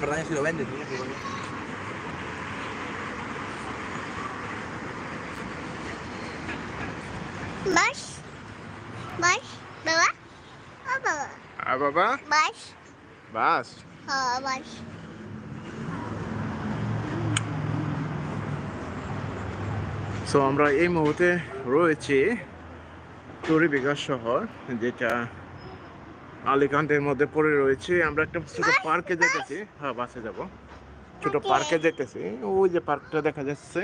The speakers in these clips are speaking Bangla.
Pertanyaan si lo vende, tío. Baş. Baş. Baba. Ha baba. আর বাবা Baş. বাস Ha baş. সো আমরা এই মুহূর্তে রয়েছি টুরি বিকাশ শহর যেটা আলিকান্তের মধ্যে পড়ে রয়েছে। আমরা একটা ছোট পার্কে যেতেছি। হ্যাঁ বাসে যাব। ছোট পার্কে যেতেছি। ওই যে পার্কটা দেখা যাচ্ছে।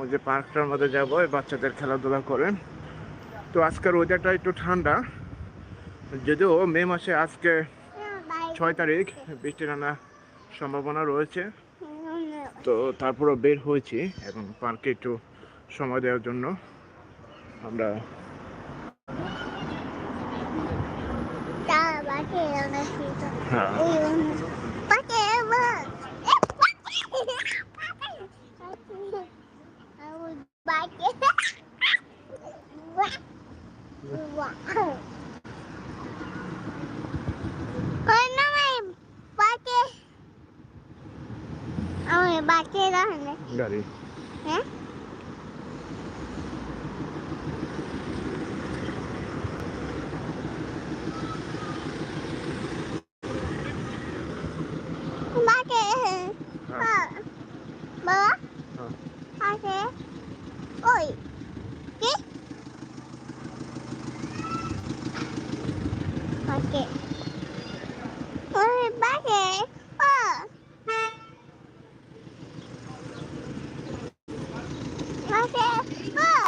ওই যে পার্কটার মধ্যে যাব এই বাচ্চাদের খেলাধুলা করে। তো আজকের ওয়েদারটা একটু ঠান্ডা। যদিও মে মাসে আজকে ছয় তারিখ বৃষ্টি আনা সম্ভাবনা রয়েছে। তো তারপরও বের হয়েছি। এখন পার্কে একটু সময় দেওয়ার জন্য আমরা তা বাকি অনেক কিছু হ্যাঁ বাকি বল বাকি ওই না বাকি আমি বাকি রাখলে গাড়ি হ্যাঁ বাকি হ্যাঁ হ্যাঁ বাবা হ্যাঁ। আছে ওই কি বাকি ওই বাকি ও বাকি ও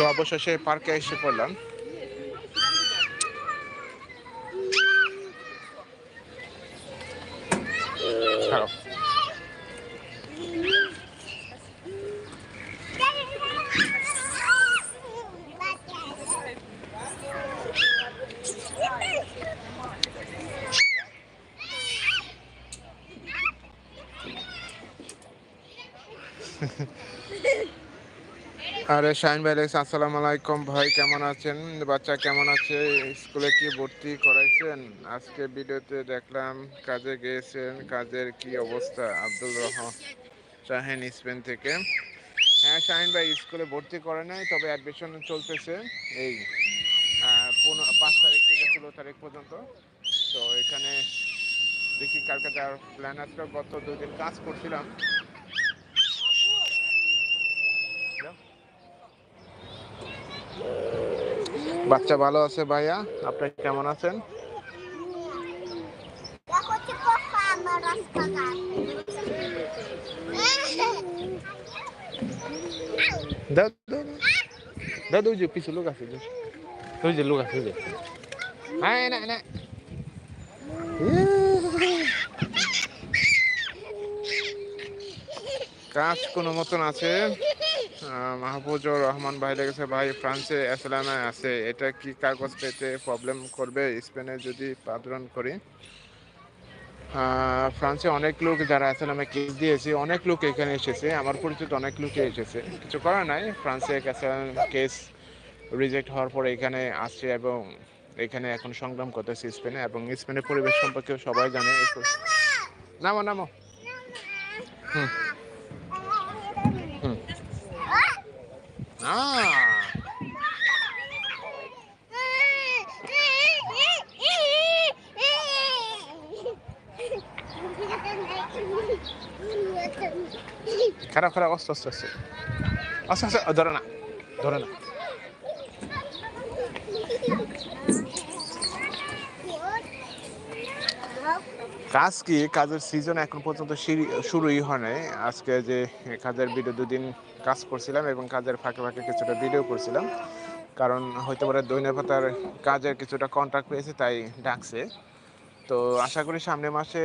তো অবশেষে পার্কে এসে পড়লাম। আরে শাহিন ভাই লেখছে, আসসালামু আলাইকুম। ভাই কেমন আছেন? বাচ্চা কেমন আছে? স্কুলে কি ভর্তি করাইছেন? আজকে ভিডিওতে দেখলাম কাজে গিয়েছেন। কাজের কি অবস্থা? আব্দুল রহমান শাহিন স্পেন থেকে। হ্যাঁ শাহিন ভাই স্কুলে ভর্তি করে নাই তবে অ্যাডমিশন চলতেছে। এই পনেরো পাঁচ তারিখ থেকে ষোলো তারিখ পর্যন্ত। তো এখানে দেখি কালকে যাওয়ার প্ল্যান আছে। গত দুদিন কাজ করছিলাম। বাচ্চা ভালো আছে ভাইয়া? আপনি কেমন আছেন? হ্যাঁ না কাজ কোনো মতন আছে? মাহফুজুর রহমান ভাই লেগেছে ভাই ফ্রান্সে অ্যাসলামে আছে এটা কি কাগজ পেতে প্রবলেম করবে স্পেনে যদি পাদরণ করি? ফ্রান্সে অনেক লোক যারা অ্যাসলামে কেস দিয়েছে অনেক লোক এখানে এসেছে আমার পরিচিত অনেক লোকে এসেছে। কিছু করার নাই ফ্রান্সে অ্যাসালাম কেস রিজেক্ট হওয়ার পরে এখানে আসছে এবং এখানে এখন সংগ্রাম করতেছে স্পেনে এবং স্পেনের পরিবেশ সম্পর্কে সবাই জানে। নামো নামো। হুম। আহ খারাপ খারাপ আস্তে আস্তে আস্তে। আস্তে আস্তে ধরে না ধরে না। কাজ কি কাজের সিজন এখন পর্যন্ত শুরুই হয় নাই। আজকে যে কাজের ভিডিও দুদিন কাজ করছিলাম এবং কাজের ফাঁকে ফাঁকে কিছুটা ভিডিও করছিলাম। কারণ হয়তো পারে দৈন্য পাতার কাজের কিছুটা কন্ট্রাক্ট পেয়েছে, তাই ডাকছে। তো আশা করি সামনে মাসে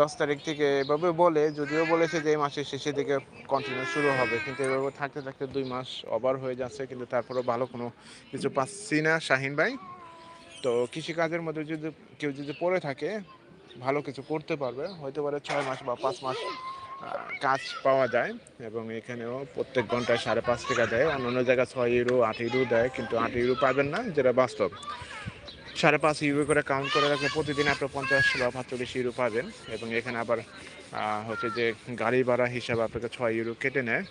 দশ তারিখ থেকে এভাবে বলে, যদিও বলেছে যে এই মাসের শেষের দিকে কন্টিনিউ শুরু হবে। কিন্তু এভাবে থাকতে থাকতে দুই মাস ওভার হয়ে যাচ্ছে, কিন্তু তারপরেও ভালো কোনো কিছু পাচ্ছি না, শাহিন ভাই। তো কৃষিকাজের মধ্যে যদি কেউ যদি পড়ে থাকে ভালো কিছু করতে পারবে। হয়তো পারে ছয় মাস বা পাঁচ মাস কাজ পাওয়া যায় এবং এখানেও প্রত্যেক ঘন্টায় সাড়ে পাঁচ টাকা দেয়। অন্য অন্য জায়গায় ছয় ইউরো আট ইউরো দেয়, কিন্তু আট ইউরো পাবেন না, যেটা বাস্তব। সাড়ে পাঁচ ইউরো করে কাউন্ট করে রাখলে প্রতিদিন আপনি পঞ্চাশ বা পাঁচচল্লিশ ইউরো পাবেন এবং এখানে আবার হচ্ছে যে গাড়ি ভাড়া হিসাবে আপনাকে ছয় ইউরো কেটে নেয়।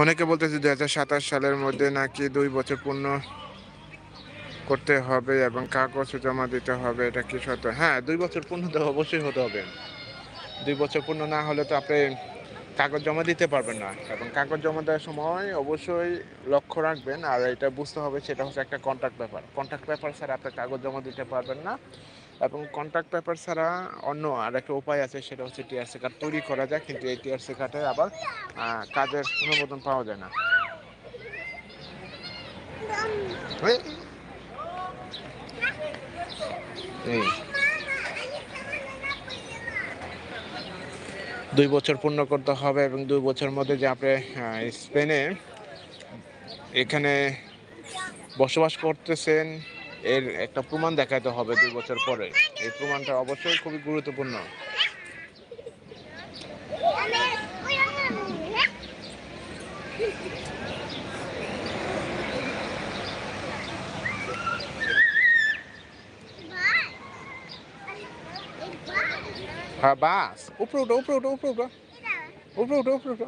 অনেকে বলতেছে দুই হাজার সাতাশ সালের মধ্যে নাকি দুই বছর পূর্ণ করতে হবে এবং কাগজ জমা দিতে হবে, এটা কি সত্য? হ্যাঁ দুই বছর পূর্ণ তো অবশ্যই হতে হবে। দুই বছর পূর্ণ না হলে তো আপনি কাগজ জমা দিতে পারবেন না। এবং কাগজ জমা দেওয়ার সময় অবশ্যই লক্ষ্য রাখবেন, আর এটা বুঝতে হবে সেটা হচ্ছে একটা কন্ট্রাক্ট ব্যাপার কন্ট্রাক্ট ব্যাপার ছাড়া আপনি কাগজ জমা দিতে পারবেন না। এবং কন্ট্রাক্ট পেপার ছাড়া অন্য আর একটা উপায় আছে, সেটা হচ্ছে টিআরসি কার্ড তৈরি করা যায়, কিন্তু এই টিআরসি কার্ডে আবার কাজের অনুমোদন পাওয়া যায় না। দুই বছর পূর্ণ করতে হবে এবং দুই বছরের মধ্যে যে আপনি স্পেনে এখানে বসবাস করতেছেন এর একটা প্রমাণ দেখাইতে হবে দুই বছর পরে। এই প্রমাণটা অবশ্যই খুবই গুরুত্বপূর্ণ। হ্যাঁ বাস। উপরে উঠো উপরে উঠো উপরে উঠো। উপরে উঠো উপরে উঠো।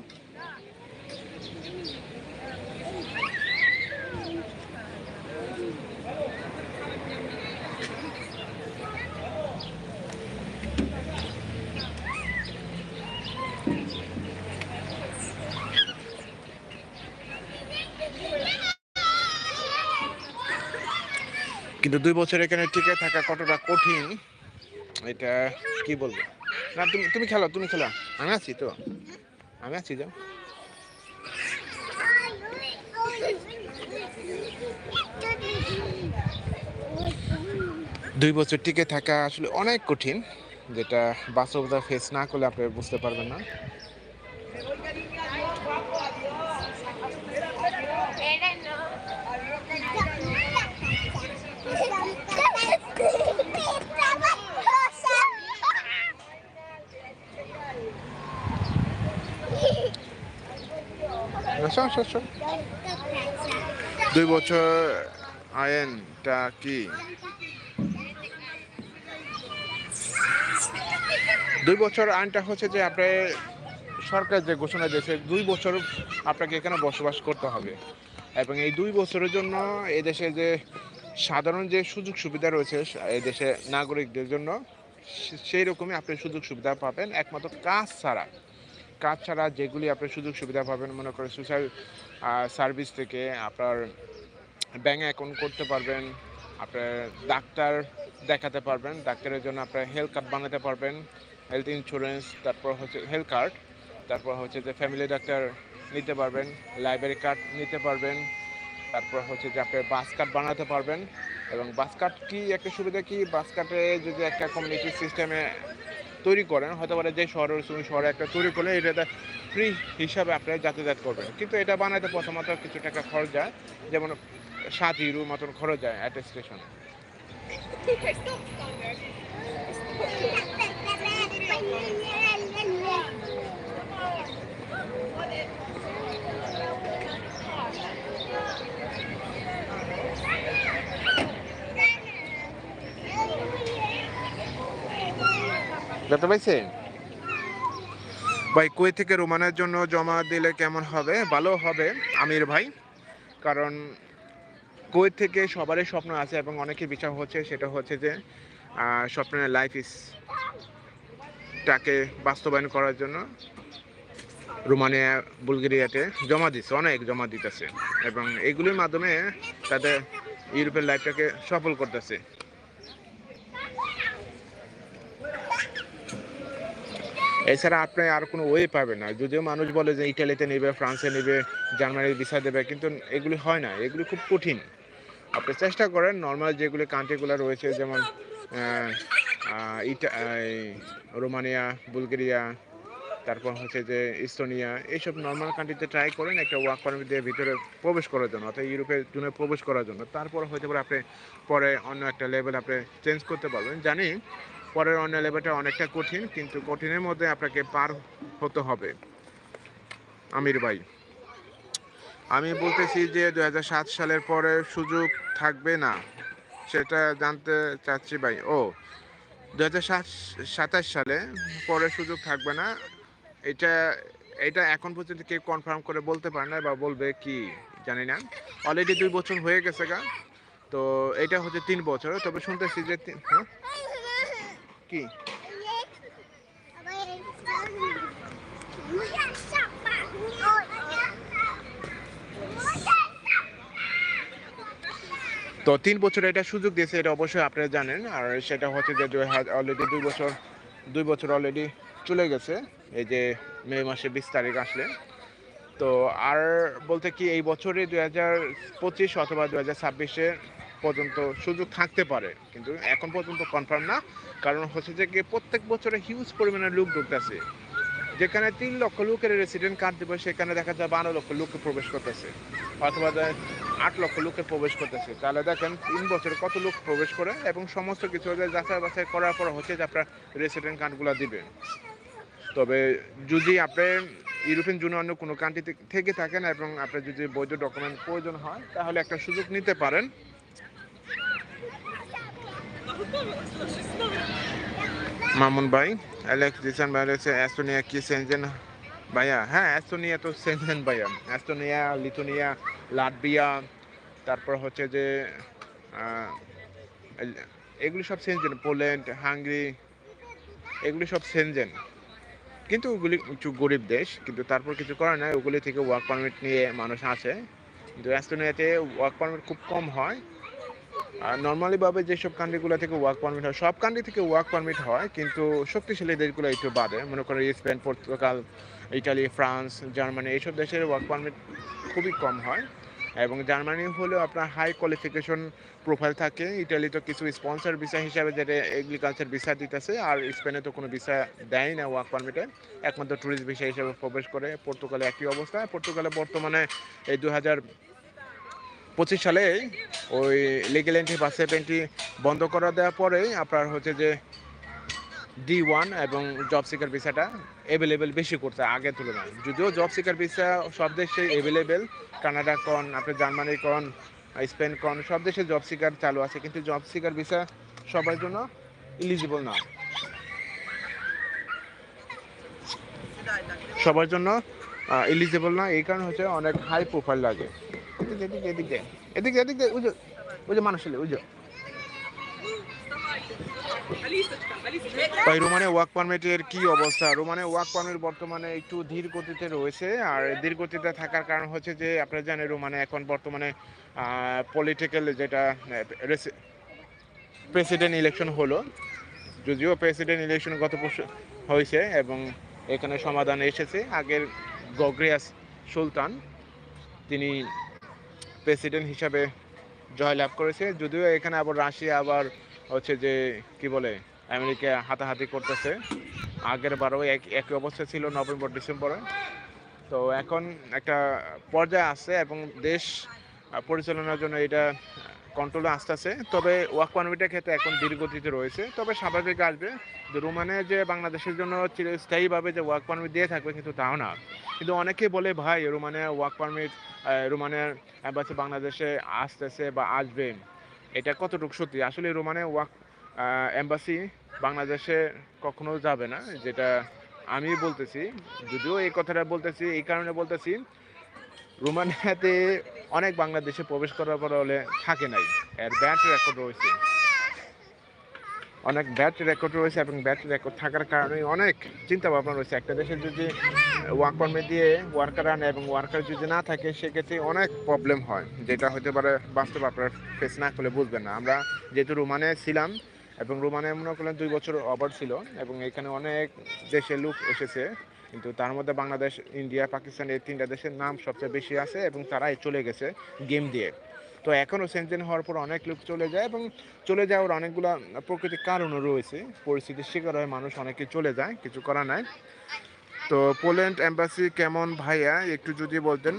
কিন্তু দুই বছর এখানে টিকে থাকা কতটা কঠিন, এটা কি বলব? না, তুমি তুমি খেলো তুমি খেলো। আমি আছি তো। আমি আছি, যাও। দুই বছর টিকে থাকা আসলে অনেক কঠিন, যেটা বাস্তবতা ফেস না করলে আপনি বুঝতে পারবেন না। দুই বছর আইনটা কি? দুই বছর আইনটা হচ্ছে যে আপনার সরকার যে ঘোষণা দিয়েছে, দুই বছর আপনাকে এখানে বসবাস করতে হবে। এবং এই দুই বছরের জন্য এই দেশে যে সাধারণ যে সুযোগ সুবিধা রয়েছে এই দেশে নাগরিকদের জন্য সেই রকমই আপনি সুযোগ সুবিধা পাবেন, একমাত্র কাজ ছাড়া। কাজ ছাড়া যেগুলি আপনি সুযোগ সুবিধা পাবেন, মনে করেন সোশ্যাল সার্ভিস থেকে আপনার ব্যাঙ্ক অ্যাকাউন্ট করতে পারবেন, আপনার ডাক্তার দেখাতে পারবেন ডাক্তারের জন্য আপনার হেলথ কার্ড বানাতে পারবেন হেলথ ইন্স্যুরেন্স তারপর হচ্ছে হেলথ কার্ড তারপর হচ্ছে যে ফ্যামিলি ডাক্তার নিতে পারবেন লাইব্রেরি কার্ড নিতে পারবেন, তারপর হচ্ছে যে আপনি বাস কার্ড বানাতে পারবেন, এবং বাস কার্ড কি, একটা সুবিধা কি? বাস কার্ডে যদি একটা কমিউনিটি সিস্টেমে তৈরি করেন, হয়তো পারে যে শহরের তুমি শহরে একটা তৈরি করলে এটা ফ্রি হিসাবে আপনারা যাতায়াত করবেন। কিন্তু এটা বানাইতে প্রথমত কিছু টাকা খরচ যায়, যেমন সাত ইউরো মতন খরচ যায় অ্যাট স্টেশনে দেখতে পাইছে ভাই, কুয়েত থেকে রোমানের জন্য জমা দিলে কেমন হবে? ভালো হবে, আমির ভাই। কারণ কুয়েত থেকে সবারই স্বপ্ন আছে এবং অনেকের বিচার হচ্ছে, সেটা হচ্ছে যে স্বপ্নের লাইফ ইস টাকে বাস্তবায়ন করার জন্য রোমানিয়া বুলগেরিয়াতে জমা দিচ্ছে, অনেক জমা দিতেছে। এবং এগুলির মাধ্যমে তাদের ইউরোপের লাইফটাকে সফল করতেছে। এছাড়া আপনি আর কোনো ওয়ে পাবেন না। যদিও মানুষ বলে যে ইটালিতে নেবে, ফ্রান্সে নেবে, জার্মানির ভিসা দেবে, কিন্তু এগুলি হয় না। এগুলি খুব কঠিন। আপনি চেষ্টা করেন নর্মাল যেগুলি কান্ট্রিগুলো রয়েছে, যেমন ইটা রোমানিয়া, বুলগেরিয়া, তারপর হচ্ছে যে ইস্তোনিয়া, এইসব নর্মাল কান্ট্রিতে ট্রাই করেন একটা ওয়ার্ক পারমিট দিয়ে ভিতরে প্রবেশ করার জন্য, অর্থাৎ ইউরোপের জন্য প্রবেশ করার জন্য। তারপর হয়তো পারে আপনি পরে অন্য একটা লেভেল আপনি চেঞ্জ করতে পারবেন। জানি পরের অন্য লেভেলটা অনেকটা কঠিন, কিন্তু কঠিনের মধ্যে আপনাকে পার হতে হবে। আমির ভাই। আমি বলতেছি যে দু হাজার সাত সালের পরে সুযোগ থাকবে না, সেটা জানতে চাচ্ছি ভাই। ও দু হাজার সাতাশ সালে পরে সুযোগ থাকবে না, এটা এটা এখন পর্যন্ত কেউ কনফার্ম করে বলতে পারে না বা বলবে কি, জানি না। অলরেডি দুই বছর হয়ে গেছে গা, তো এটা হচ্ছে তিন বছর, তবে শুনতেছি যে হ্যাঁ? কি? তো তিন বছর এটা সুযোগ দিয়েছে, এটা অবশ্যই আপনারা জানেন। আর সেটা হচ্ছে যে অলরেডি দুই বছর দুই বছর অলরেডি চলে গেছে। এই যে মে মাসে বিশ তারিখ আসলে। তো আর বলতে কি, এই বছরে দুই হাজার পঁচিশ অথবা দু হাজার ছাব্বিশে পর্যন্ত সুযোগ থাকতে পারে। কিন্তু এখন পর্যন্ত কনফার্ম না। কারণ হচ্ছে যে প্রত্যেক বছরে হিউজ পরিমাণে লোক ঢুকতেছে। যেখানে তিন লক্ষ লোকের রেসিডেন্ট কার্ড দেবে, সেখানে দেখা যায় বারো লক্ষ লোককে প্রবেশ করতেছে। অথবা আট লক্ষ লোকে প্রবেশ করতেছে। তাহলে দেখেন তিন বছরে কত লোক প্রবেশ করে এবং সমস্ত কিছু যাচাই বাছাই করার পর হচ্ছে যে আপনার রেসিডেন্ট কার্ডগুলো দিবেন তবে যদি আপনি ইউরোপিয়ান ইউনিয়ন অন্য কোনো কান্ট্রি থেকে থাকেন এবং আপনার যদি বৈধ ডকুমেন্ট প্রয়োজন হয়, তাহলে একটা সুযোগ নিতে পারেন। মামুন ভাই, অ্যালেক্স দিসান ভাই রয়েছে অ্যাস্টোনিয়া কি সেনজেন ভাইয়া? হ্যাঁ অ্যাস্টোনিয়া তো সেনজেন ভাইয়া। অ্যাস্টোনিয়া, লিথুনিয়া লাটবিয়া তারপর হচ্ছে যে এগুলি সব সেনজেন, পোল্যান্ড, হাঙ্গরি, এগুলি সব সেনজেন। কিন্তু ওগুলি একটু গরিব দেশ, কিন্তু তারপর কিছু করার নাই, ওগুলি থেকে ওয়ার্ক পারমিট নিয়ে মানুষ আছে কিন্তু অ্যাস্টোনিয়াতে ওয়ার্ক পারমিট খুব কম হয়। আর নর্মালি ভাবে যেসব কান্ট্রিগুলো থেকে ওয়ার্ক পারমিট হয়, সব কান্ট্রি থেকে ওয়ার্ক পারমিট হয়, কিন্তু শক্তিশালী দেশগুলো একটু বাদে। মনে করেন Spain Portugal, Italy, France, Germany, এইসব দেশের ওয়ার্ক পারমিট খুবই কম হয়। এবং জার্মানি হলেও আপনার হাই কোয়ালিফিকেশন প্রোফাইল থাকে। ইটালি তো কিছু স্পন্সর ভিসা হিসাবে যেটা এগ্রিকালচার ভিসা দিতেছে, আর স্পেনে তো কোনো ভিসা দেয় না ওয়ার্ক পারমিটে একমাত্র ট্যুরিস্ট ভিসা হিসাবে প্রবেশ করে। পর্তুগালে একই অবস্থা। পর্তুগালে বর্তমানে এই দু হাজার পঁচিশ সালে ওই লিগেল এন্ট্রি বা এন্ট্রি বন্ধ করা দেওয়ার পরে আপনার হচ্ছে যে ডি ওয়ান এবং জব সিকার ভিসাটা অ্যাভেলেবেল বেশি করছে আগের তুলনায়। যদিও জব সিকার ভিসা সব দেশে অ্যাভেলেবেল কানাডা কন আপনি জার্মানি কন স্পেন কন সব দেশে জব সিকার চালু আছে, কিন্তু জব সিকার ভিসা সবার জন্য ইলিজিবল না সবার জন্য ইলিজিবল না এই কারণে হচ্ছে অনেক হাই প্রোফাইল লাগে। এদিকে এদিকে এদিকে। এদিকে এদিকে, ওই যে ওই যে মানুষ ওই যে। ভাই রোমানে ওয়ার্ক পারমিটের কি অবস্থা? রোমানে ওয়ার্ক পারমিট বর্তমানে একটু ধীর গতিতে রয়েছে, আর ধীর গতিতে থাকার কারণ হচ্ছে যে, আপনারা জানেন রোমানে এখন বর্তমানে পলিটিক্যাল যেটা প্রেসিডেন্ট ইলেকশন হলো। যদিও প্রেসিডেন্ট ইলেকশন গত বছর হয়েছে এবং এখানে সমাধান এসেছে। আগের গগ্রিয়াস সুলতান, তিনি প্রেসিডেন্ট হিসাবে জয়লাভ করেছে। যদিও এখানে আবার রাশিয়া আবার হচ্ছে যে, কি বলে, আমেরিকা হাতাহাতি করতেছে। আগের বারো এক, একই অবস্থা ছিল নভেম্বর, ডিসেম্বরে। তো এখন একটা পর্যায়ে আছে এবং দেশ পরিচালনার জন্য এটা কন্ট্রোলে আসতেছে। তবে ওয়ার্ক পারমিটের ক্ষেত্রে এখন দীর্ঘগতিতে রয়েছে। তবে স্বাভাবিক আসবে রোমানে যে বাংলাদেশের জন্য চিরস্থায়ীভাবে যে ওয়ার্ক পারমিট দিয়ে থাকবে কিন্তু তাও না। কিন্তু অনেকেই বলে, ভাই, রোমানে ওয়ার্ক পারমিট রোমানের অ্যাম্বাসি বাংলাদেশে আসতেছে বা আসবে। এটা কতটুকু সত্যি? আসলে রোমানে ওয়ার্ক এম্বাসি বাংলাদেশে কখনো যাবে না, যেটা আমি বলতেছি। যদিও এই কথাটা বলতেছি, এই কারণে বলতেছি রোমানিয়াতে অনেক বাংলাদেশে প্রবেশ করার পর হলে থাকে নাই। এর ব্যাট রেকর্ড রয়েছে। অনেক ব্যাট রেকর্ড রয়েছে এবং ব্যাট রেকর্ড থাকার কারণে অনেক চিন্তা ভাবনা রয়েছে। একটা দেশের যদি ওয়ার্ক পারমিট দিয়ে ওয়ার্কার আনে এবং ওয়ার্কার যদি না থাকে, সেক্ষেত্রে অনেক প্রবলেম হয়। যেটা হতে পারে বাস্তব আপনার ফেস না করলে বুঝবেন না। আমরা যেহেতু রোমানে ছিলাম এবং রোমানে মনে করলেন দুই বছর অভার ছিল এবং এখানে অনেক দেশের লোক এসেছে। কিন্তু তার মধ্যে বাংলাদেশ, ইন্ডিয়া, পাকিস্তান এই তিনটা দেশের নাম সবচেয়ে বেশি আছে এবং তারাই চলে গেছে গেম দিয়ে। তো এখনও সেন্টেন হওয়ার পর অনেক লোক চলে যায় এবং চলে যাওয়ার অনেকগুলো প্রকৃতির কারণও রয়েছে। পরিস্থিতির শিকার হয়ে মানুষ অনেকে চলে যায়, কিছু করা নাই। তো পোল্যান্ড এম্বাসি কেমন ভাইয়া? একটু যদি বলতেন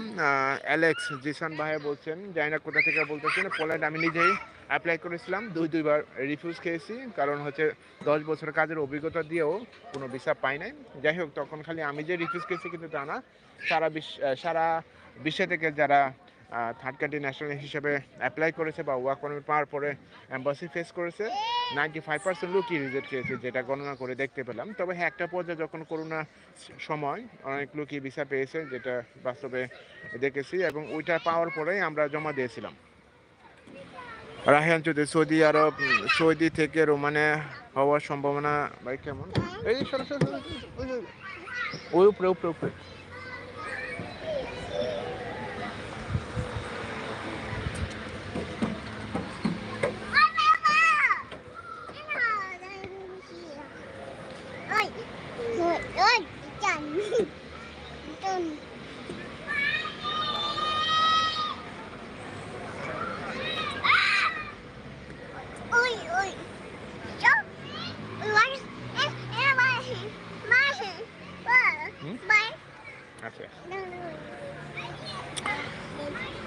অ্যালেক্স জিসান ভাইয়া বলছেন, জানি না কোথা থেকে বলতেছেন, পোল্যান্ড আমি নিজেই অ্যাপ্লাই করেছিলাম, দুই, দুইবার রিফিউজ খেয়েছি, কারণ হচ্ছে দশ বছর কাজের অভিজ্ঞতা দিয়েও কোনো ভিসা পাই নাই। যাই হোক, তখন খালি আমি যে রিফিউজ খেয়েছি কিন্তু তা না, সারা বিশ্ব সারা বিশ্ব থেকে যারা থার্ড কান্ট্রি ন্যাশনাল হিসেবে অ্যাপ্লাই করেছে বা ওয়ার্ক পাওয়ার পরে অ্যাম্বাসি ফেস করেছে। নাইনটি ফাইভ পার্সেন্ট লোকই রিজেক্ট খেয়েছে যেটা গণনা করে দেখতে পেলাম। তবে হ্যাঁ একটা পর্যায়ে যখন করোনা সময় অনেক লোকই ভিসা পেয়েছে যেটা বাস্তবে দেখেছি এবং ওইটা পাওয়ার পরেই আমরা জমা দিয়েছিলাম। Rahiyan Chowdhury Saudi Arab Saudi থেকে রোমানে হওয়ার সম্ভাবনা ভাই কেমন? এই সরো সরো সরো, ওই যে, ওই উপরে উপরে উপরে।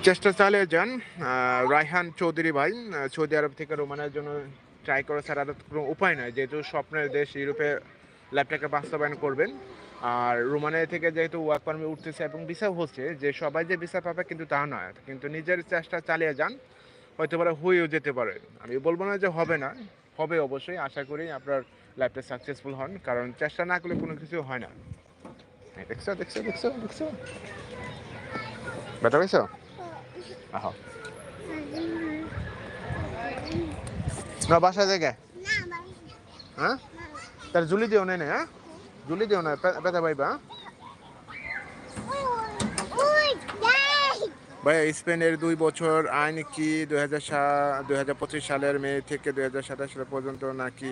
চেষ্টা চালিয়ে যান রায়হান চৌধুরী ভাই সৌদি আরব থেকে রোমানের জন্য ট্রাই করা ছাড়া কোনো উপায় নাই। যেহেতু স্বপ্নের দেশ, ইউরোপে ল্যাপটপকে বাস্তবায়ন করবেন আর রোমানিয়া থেকে যেহেতু ওয়ার্ক পারমিট উঠতেছে এবং ভিসা হচ্ছে যে সবাই যে ভিসা পাবে কিন্তু তা নয়। কিন্তু নিজের চেষ্টা চালিয়ে যান হয়তো পারে হয়েও যেতে পারে। আমি বলব না যে হবে না হবে অবশ্যই। আশা করি আপনার লাইফটা সাকসেসফুল হন কারণ চেষ্টা না করলে কোনো কিছু হয় না। দেখছ দেখছ দেখছ দেখছ। ব্যথা পেয়েছ আহ। না বাসায় জায়গায় হ্যাঁ? তার জুলি দিও নাই না হ্যাঁ? জুলি দিও না পেতে পাইবা ওই ভাই স্পেনের দুই বছর আইন কি দুই হাজার দুই হাজার পঁচিশ সালের মে থেকে দুই হাজার সাতাশ সাল পর্যন্ত নাকি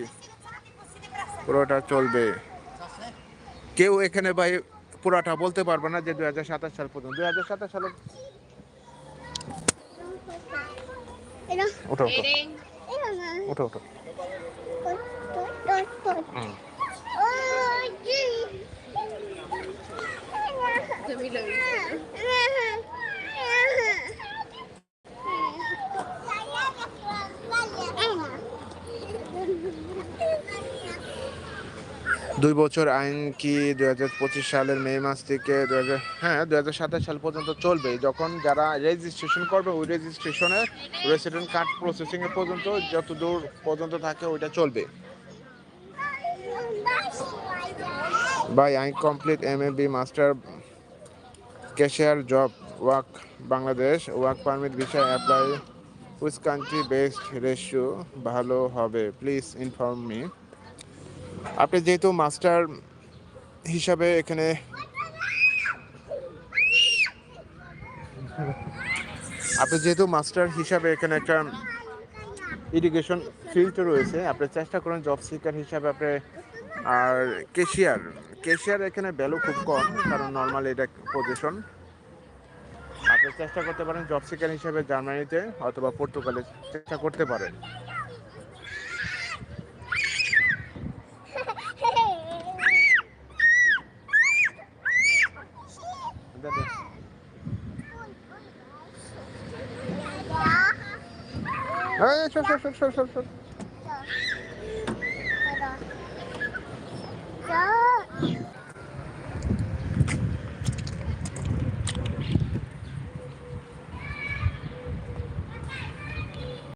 পুরোটা চলবে? কেউ এখানে ভাই পুরোটা বলতে পারবে না যে দুই হাজার সাতাশ সাল পর্যন্ত। দুই হাজার সাতাশ সালে ওঠো ওঠো। ওঠো ওঠো ওই ওই ওই হুম। ওই জি দুই বছর আইন কি দুই হাজার পঁচিশ সালের মে মাস থেকে দু হাজার হ্যাঁ দুই হাজার সাতাশ সাল পর্যন্ত চলবে? যখন যারা রেজিস্ট্রেশন করবে ওই রেজিস্ট্রেশনে রেসিডেন্ট কার্ড প্রসেসিং এর পর্যন্ত যত দূর পর্যন্ত থাকে ওইটা চলবে। By I complete M A B master cashier job work Bangladesh work permit বিষয় apply which country best ratio ভালো হবে? প্লিজ ইনফর্ম মি আপনি যেহেতু মাস্টার হিসাবে এখানে আপনি যেহেতু মাস্টার হিসাবে এখানে একটা ইরিগেশন ফিল্ড রয়েছে, আপনি চেষ্টা করেন জব সিকার হিসাবে আপনি আর কেশিয়ার কেশিয়ার এখানে ভ্যালু খুব কম কারণ নর্মালি এটা পজিশন আপনি চেষ্টা করতে পারেন জব সিকার হিসাবে জার্মানিতে অথবা পর্তুগালে চেষ্টা করতে পারেন এই, সর, সর, সর, সর, সর, সর।